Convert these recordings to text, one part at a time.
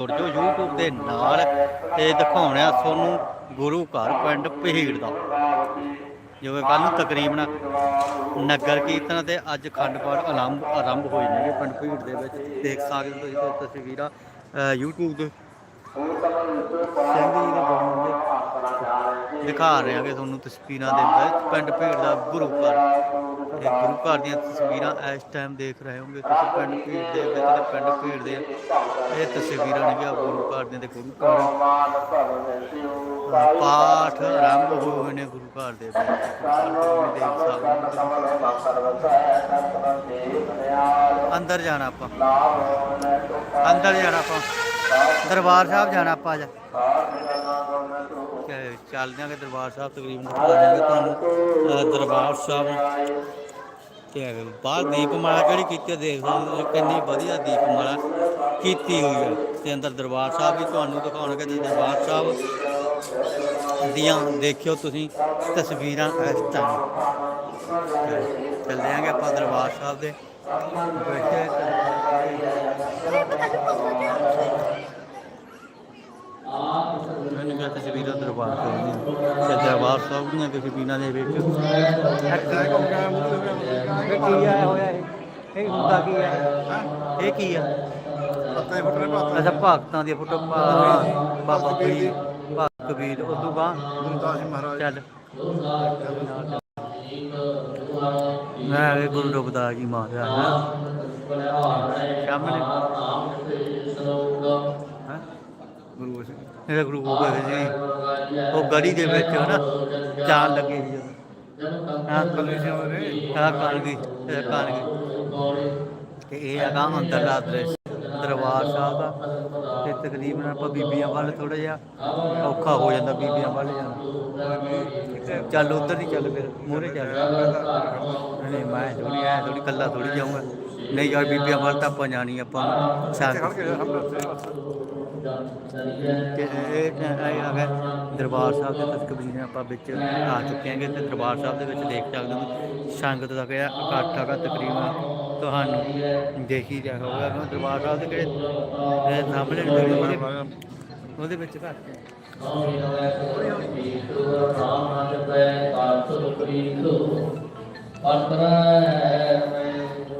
ਜੁੜ ਜਾਓ YouTube ਦੇ ਨਾਲ ਤੇ ਦਿਖਾਉਣਿਆ ਤੁਹਾਨੂੰ ਗੁਰੂ ਘਰ ਪਿੰਡ ਪਹੀੜ ਦਾ। ਜਿਵੇਂ ਕੱਲ ਨੂੰ ਤਕਰੀਬਨ ਨਗਰ ਕੀਰਤਨ ਤੇ ਅੱਜ ਖੰਡ ਪਾਠ ਆਰੰਭ ਆਰੰਭ ਹੋਏ ਨੇ ਪਿੰਡ ਪਹੀੜ ਦੇ ਵਿੱਚ। ਦੇਖ ਸਕਦੇ ਹੋ ਤੁਸੀਂ ਤਸਵੀਰਾਂ ਅ, YouTube ਦੇ ਸਿੰਘ ਜੀ ਦੇ ਦਿਖਾ ਰਹੇ ਹਾਂਗੇ ਤੁਹਾਨੂੰ ਤਸਵੀਰਾਂ ਦੇ ਵਿੱਚ ਪਿੰਡ ਭੀੜ ਦਾ ਗੁਰੂ ਘਰ, ਇਹ ਗੁਰੂ ਘਰ ਦੀਆਂ ਤਸਵੀਰਾਂ ਇਸ ਟਾਈਮ ਦੇਖ ਰਹੇ ਹੋਗੇ ਤੁਸੀਂ ਪਿੰਡ ਭੀੜ ਦੇ ਵਿੱਚ ਤੇ ਪਿੰਡ ਭੀੜ ਦੇ ਇਹ ਤਸਵੀਰਾਂ ਨੇ ਗੁਰੂ ਘਰ ਦੀਆਂ ਤੇ ਗੁਰੂ ਘਰ ਪਾਠ ਆਰੰਭ ਹੋਏ ਨੇ ਗੁਰੂ ਘਰ ਦੇ ਵਿੱਚ। ਅੰਦਰ ਜਾਣਾ ਆਪਾਂ। ਅੰਦਰ ਜਾਣਾ ਆਪਾਂ। ਦਰਬਾਰ ਸਾਹਿਬ ਜਾਣਾ ਆਪਾਂ ਅੱਜ। ਤੇ ਚੱਲਦੇ ਆਂਗੇ ਦਰਬਾਰ ਸਾਹਿਬ, ਤਕਰੀਬਨ ਦਿਖਾ ਦਿਆਂਗੇ ਤੁਹਾਨੂੰ ਦਰਬਾਰ ਸਾਹਿਬ ਤੇ ਬਾਹਰ ਦੀਪਮਾਲਾ ਕਿਹੜੀ ਕੀਤੀ ਹੈ ਦੇਖ ਸਕਦੇ ਕਿੰਨੀ ਵਧੀਆ ਦੀਪਮਾਲਾ ਕੀਤੀ ਹੋਈ ਹੈ ਤੇ ਅੰਦਰ ਦਰਬਾਰ ਸਾਹਿਬ ਵੀ ਤੁਹਾਨੂੰ ਦਿਖਾਉਣਗੇ, ਤੇ ਦਰਬਾਰ ਸਾਹਿਬ ਦੀਆਂ ਦੇਖਿਓ ਤੁਸੀਂ ਤਸਵੀਰਾਂ ਇਸ ਟਾਈਮ ਚੱਲਦੇ ਆਂਗੇ ਆਪਾਂ ਦਰਬਾਰ ਸਾਹਿਬ ਦੇ। ਬੈਠੇ ਮੈਨੂੰ ਕਿਹਾ ਸਾਹਿਬ ਦੀਆਂ ਤੇ ਦਰਬਾਰ ਸਾਹਿਬ ਦੀਆਂ ਤਸਵੀਰਾਂ ਦੇ ਵਿੱਚ। ਇਹ ਕੀ ਆਇਆ ਹੋਇਆ ਇਹ? ਇਹ ਹੁੰਦਾ ਕੀ ਹੈ ਇਹ ਕੀ ਆ? ਅੱਛਾ ਭਗਤਾਂ ਦੀ ਫੋਟੋ ਬਾਬਾ ਕਬੀਰ ਭਗਤ ਕਬੀਰ ਉਦੋਂ ਬਾਅਦ? ਗੁਰਦਾਸ ਜੀ ਮਹਾਰਾਜ। ਚੱਲ। ਮੈਂ ਇਹ ਗੁਰੂ ਰਵਿਦਾਸ ਜੀ ਮਹਾਰਾਜ ਸਾਹਮਣੇ। ਹੈਂ? ਗੁਰੂ ਸਿੰਘ ਇਹਦਾ ਗੁਰੂ ਗੋਬਿੰਦ ਸਿੰਘ ਜੀ। ਉਹ ਗੜੀ ਦੇ ਵਿੱਚ ਨਾ ਚਾਲ ਲੱਗੇ ਸੀ ਹਾਂ ਕੱਲੇ ਸੀ ਉਹਨੇ ਆ ਕਾਲ ਗਈ ਇਹ ਕਾਲ ਗਈ ਤੇ ਇਹ ਹੈਗਾ ਅੰਦਰਲਾ ਦ੍ਰਿਸ਼ ਦਰਬਾਰ ਸਾਹਿਬ ਦਾ। ਤੇ ਤਕਰੀਬਨ ਆਪਾਂ ਬੀਬੀਆਂ ਵੱਲ ਥੋੜਾ ਜਿਹਾ ਔਖਾ ਹੋ ਜਾਂਦਾ ਬੀਬੀਆਂ ਵੱਲ ਜਾਣਾ। ਚੱਲ ਉਧਰ ਦੀ ਚੱਲ ਫਿਰ ਮੂਹਰੇ ਚੱਲ। ਨਹੀਂ ਮੈਂ ਥੋੜੀ ਐ ਥੋੜੀ ਕੱਲਾ ਥੋੜੀ ਜਾਊਂਗਾ। ਨਹੀਂ ਯਾਰ ਬੀਬੀਆਂ ਵੱਲ ਤਾਂ ਆਪਾਂ ਕਿ ਇਹ ਇਹ ਆ ਗਿਆ ਦਰਬਾਰ ਸਾਹਿਬ ਦੇ ਤਸਕਬੀਰਾਂ ਆਪਾਂ ਵਿੱਚ ਆ ਚੁੱਕੇ ਹਾਂਗੇ ਤੇ ਦਰਬਾਰ ਸਾਹਿਬ ਦੇ ਵਿੱਚ ਦੇਖ ਸਕਦੇ ਹੋ ਸੰਗਤ ਦਾ ਕਿਹੜਾ ਇਕੱਠ ਹੈਗਾ ਤਕਰੀਬਨ ਤੁਹਾਨੂੰ ਦੇਖ ਹੀ ਰਿਹਾ ਹੋਗਾ ਕਿ ਦਰਬਾਰ ਸਾਹਿਬ ਦੇ ਕਿਹੜੇ ਇਹ ਸਾਹਮਣੇ ਉਹਦੇ- ਉਹਦੇ ਵਿੱਚ ਘੱਟ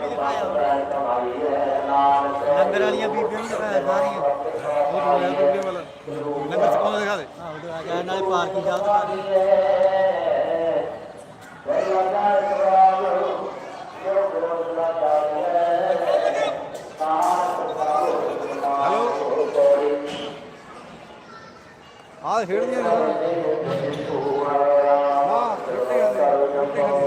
ਲੰਗਰ ਵਾਲੀਆਂ ਬੀਬੀਆਂ ਵੀ ਦਿਖਾਇਆ ਲੰਗਰ ਵਾਲੀਆਂ ਬੀਬੀਆਂ ਵੀ ਦਿਖਾਇਆ ਸਾਰੀਆਂ ਉਹ ਤੋਂ ਅੱਗੇ ਵਾਲਾ। ਨੰਬਰ ਸਕੋਂ ਦਿਖਾ ਦੇ। ਆਹ ਉਧਰ ਆ ਗਿਆ ਨਾਲੇ ਪਾਰਕੀ ਜਾ ਦਿਖਾ ਦੇ। ਹੈਲੋ। ਆਹ ਖੇਡਦੀਆਂ ਨੇ ਹਾਂ ਖੇਡਦੀਆਂ ਨੇ ਖੇਡਦੀਆਂ ਨੇ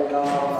الله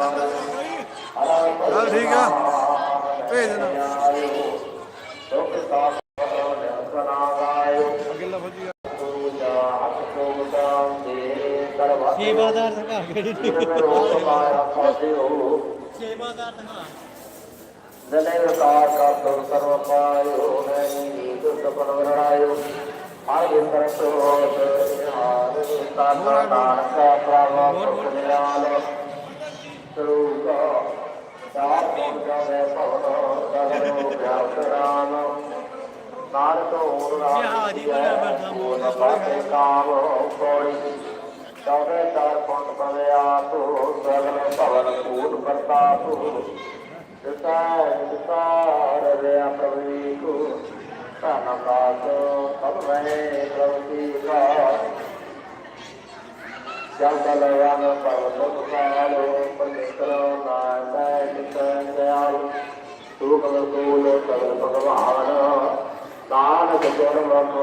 ਚੱਲ ਠੀਕ ਆ। ਭੇਜ ਦੇਣਾ। ਕੋਟਾ ਦੇ ਸੇਵਾਦਾਰ ਦਿਖਾ ਕਿਹੜੀ ਸੇਵਾਦਾਰ ਦਿਖਾ ਜਨੇ ਵਿਕਾਰ ਕਾ ਤੁਰ ਸਰਵ ਪਾਇਓ ਹੈ ਨੀਤ ਸਪਨ ਵਰਣਾਇਓ ਹਰ ਇੰਦਰ ਸੋਤ ਹਾਰ। ਤਾਨਾ ਨਾਨਕਾ ਪ੍ਰਭ ਮੁਖ ਨਿਰਾਲ ਸਰੂਗਾ ਸਾਰ ਕੋਟ ਜਾਵੇ ਭਵਨ ਕਰੋ ਵਿਆਪ ਰਾਮ ਨਾਨਕ ਹੋਣ ਰਾਮ ਜਹਾਜੀ ਬਣਾ ਬਰਦਾ ਮੋਰ ਦਾ ਪਾਸੇ ਕਾਮ ਕੋੜੀ ਚੌਦੇ ਚਾਰ ਪੁੰਡ ਪਵਿਆ ਤੋ ਸਗਲ ਭਵਨ ਕੂਟ ਪ੍ਰਤਾਪ। ਜਿਤਾ ਜਿਤਾ ਰਵਿਆ ਪ੍ਰਭੂ ਕੋ ਧਨ ਕਾਸ ਸਭ ਵੇ ਪ੍ਰਭੂ ਕੀ ਕਾ ਜਲ ਤਲ ਵਨ ਪਰਵਤ ਕਾਲੋ ਪਰਮੇਸ਼ਰ ਨਾਮੈ ਜਿਤ ਦਇਆਲ ਤੂ ਕਲ ਕੂਲ ਸਗਲ ਭਗਵਾਨ ਨਾਨਕ ਗੁਣ ਵਖ